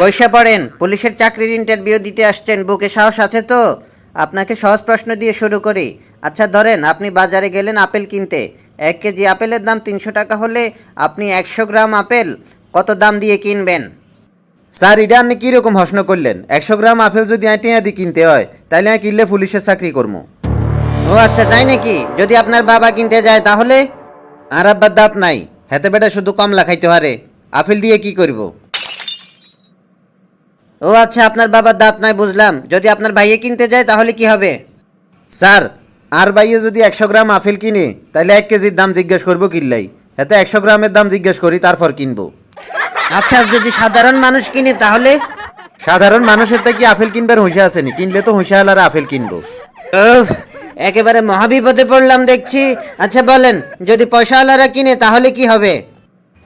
বৈশা পড়েন পুলিশের চাকরির ইন্টারভিউ দিতে আসছেন বুকে সাহস আছে তো? আপনাকে সহজ প্রশ্ন দিয়ে শুরু করি। আচ্ছা ধরেন আপনি বাজারে গেলেন আপেল কিনতে। এক কেজি আপেলের দাম তিনশো টাকা হলে আপনি একশো গ্রাম আপেল কত দাম দিয়ে কিনবেন? স্যার এটা আপনি কীরকম হসন করলেন? একশো গ্রাম আপেল যদি আইটি আদি কিনতে হয় তাহলে আমি কিনলে পুলিশের চাকরি করব ও আচ্ছা তাই নাকি? যদি আপনার বাবা কিনতে যায় তাহলে? আর আব্বার দাঁত নাই। হেতে বেটা শুধু কমলা খাইতে পারে। আপেল দিয়ে কি করব? ও আচ্ছা আপনার বাবার দাঁত নাই বুঝলাম। যদি আপনার ভাইয়ে কিনতে যায় তাহলে কি হবে? স্যার আর ভাইয়ে যদি একশো গ্রাম আপেল কিনে তাহলে এক কেজির দাম জিজ্ঞেস করব কিনলাই হেতে একশো গ্রামের দাম জিজ্ঞেস করি তারপর কিনবো। আচ্ছা যদি সাধারণ মানুষ কিনে তাহলে? সাধারণ মানুষের তো কি আপেল কিনবার হুঁশে আসেনি কিনলে তো হুঁশে আর আপেল কিনবো। একেবারে মহাবিপদে পড়লাম দেখছি। আচ্ছা বলেন যদি পয়সাওয়ালারা কিনে তাহলে কি হবে?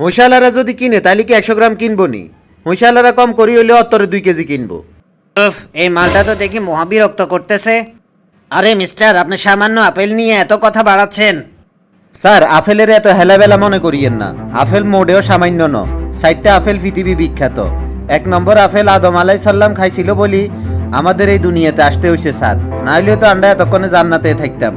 হুঁশালারা যদি কিনে তাহলে কি একশো গ্রাম কিনবো নি? হুঁশালারা কম করি হইলে অত্তরে দুই কেজি কিনবো। উফ, এই মালটা তো দেখি মহাবিরক্ত করতেছে। আরে মিস্টার আপনি সামান্য আপেল নিয়ে এত কথা বাড়াচ্ছেন। স্যার আপেলের এত হেলাবেলা মনে করিয়েন না। আপেল মোডেও সামান্য ন। সাইটটা আপেল পৃথিবী বিখ্যাত। এক নম্বর আপেল আদম আলাই সাল্লাম খাইছিল বলি আমাদের এই দুনিয়াতে আসতে হইছে স্যার। না হইলেও তো আমরা এতক্ষণে জান্নাতে থাকতাম।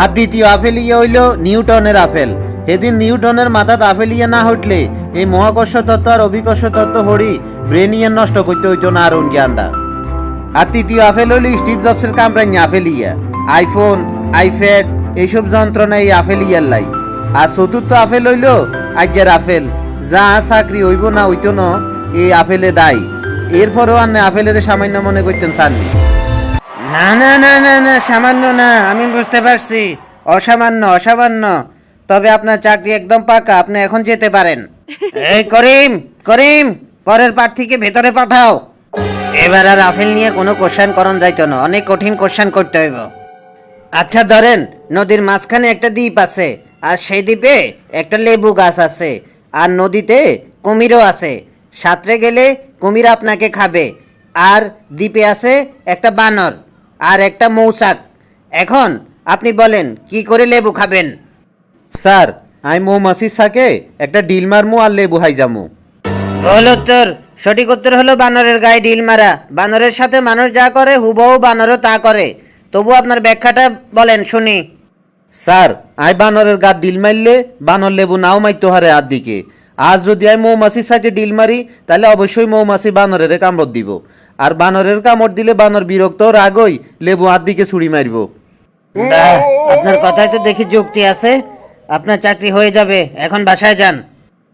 আর দ্বিতীয় আপেল ইয়ে হইল নিউটনের আপেল। সেদিন নিউটনের মাথাত আপেল ইয়ে না হইলে এই মহাকর্ষ তত্ত্ব আর অভিকর্ষ তত্ত্ব হরি ব্রেন ইয়ে নষ্ট করতে হইতো না আর জ্ঞানটা আর তৃতীয় আপেল হইল স্টিভ জবসের কামরাই আপেল ইয়া আইফোন, আইপ্যাড, এইসব যন্ত্রণা এই আপেল ইয়ার লাই। আর চতুর্থ আপেল হইল আজ্ঞার আপেল যা চাকরি হইব না হইতো ন, এই আপেলে দায়ী। এরপরও আর না আপেলের সামান্য মনে করতেন সারনি না না না না না, সামান্য না, আমি বুঝতে পারছি। অসামান্য অসামান্য। তবে আপনার চাকরি একদম পাকা, আপনি এখন যেতে পারেন। এই করিম করিম, পরের প্রার্থীকে ভেতরে পাঠাও। এবার আর আফেল নিয়ে কোনো কোশ্চেন করণ যাইতো না, অনেক কঠিন কোশ্চেন করতে হইব। আচ্ছা ধরেন, নদীর মাঝখানে একটা দ্বীপ আছে, আর সেই দ্বীপে একটা লেবু গাছ আছে, আর নদীতে কুমিরও আছে। সাঁতরে গেলে কুমির আপনাকে খাবে, আর দ্বীপে আছে একটা বানর, আর একটা মৌচাক। এখন আপনি বলেন, কি করে লেবু খাবেন? স্যার আমি মৌমাছির সাকে একটা ডিল মারমু আর লেবু হাই যামু। ভুল উত্তর। সঠিক উত্তর হলো বানরের গায়ে ডিল মারা। বানরের সাথে মানুষ যা করে হুবহু বানরও তা করে। তবু আপনার ব্যাখ্যাটা বলেন শুনি। স্যার আই বানরের গাত ডিল মারলে বানর লেবু নাও মাইতো হারে আর দিকে। আজ যদি আমি মৌমাছির সাথে ডিল মারি তাহলে অবশ্যই মৌমাছি বানরের কামড় দিব। আর বানরের কামড় দিলে বানর বিরক্ত রাগই লেবু আর দিকে ছুরি মারব। বাহ, আপনার কথায় তো দেখি যুক্তি আছে। আপনার চাকরি হয়ে যাবে। এখন বাসায় যান।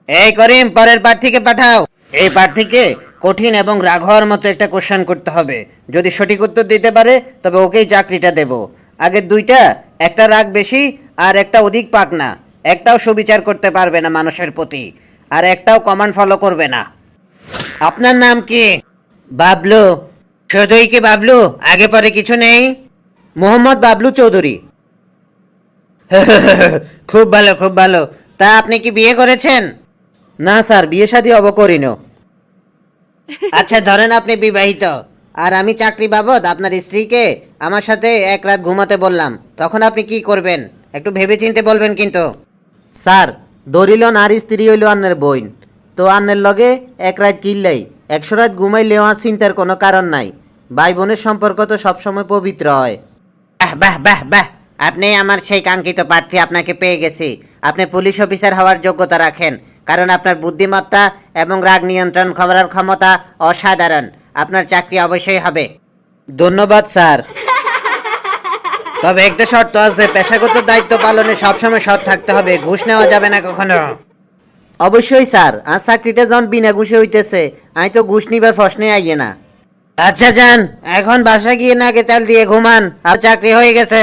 এই করিম, পরের প্রার্থীকে পাঠাও। এই প্রার্থীকে কঠিন এবং রাগ হওয়ার মতো একটা কোশ্চেন করতে হবে। যদি সঠিক উত্তর দিতে পারে, তবে ওকেই চাকরিটা দেব। আগের দুইটা, একটা রাগ বেশি আর একটা অধিক পাক না। একটাও সুবিচার করতে পারবে না মানুষের প্রতি, আর একটাও কমান্ড ফলো করবে না। আপনার নাম কি? বাবলু। শুধুই কি বাবলু? আগে পরে কিছু নেই? মোহাম্মদ বাবলু চৌধুরী। খুব ভালো খুব ভালো। তা আপনি কি বিয়ে করেছেন? না স্যার বিয়ে শাদী অবকরিন আচ্ছা ধরেন আপনি বিবাহিত আর আমি চাকরি বাবদ আপনার স্ত্রীকে আমার সাথে এক রাত ঘুমাতে বললাম। তখন আপনি কি করবেন? একটু ভেবে চিনতে বলবেন কিন্তু। স্যার দরিল আর স্ত্রী হইল আন্নের বইন তো আন্নের লগে এক রাত কিল্লাই একশো রাত ঘুমাইলেও আর চিন্তার কোনো কারণ নাই। ভাই বোনের সম্পর্ক তো সবসময় পবিত্র হয়। বাহ বাহ বাহ বাহ। আপনি আমার সেই কাঙ্ক্ষিত প্রার্থী আপনাকে পেয়ে গেছি। আপনি পুলিশ অফিসার হওয়ার যোগ্যতা রাখেন কারণ আপনার বুদ্ধিমত্তা এবং রাগ নিয়ন্ত্রণ করার ক্ষমতা অসাধারণ। আপনার চাকরি অবশ্যই হবে। ধন্যবাদ স্যার। তবে একটা শর্ত আছে পেশাগত দায়িত্ব পালনে সবসময় সৎ থাকতে হবে ঘুষ নেওয়া যাবে না কখনো। অবশ্যই স্যার। আর চাকরিটা যখন বিনা ঘুষে হইতেছে আমি তো ঘুষ নিবার প্রশ্নে আইয়ে না। আচ্ছা যান। এখন বাসা গিয়ে নাকে তেল দিয়ে ঘুমান। আর চাকরি হয়ে গেছে।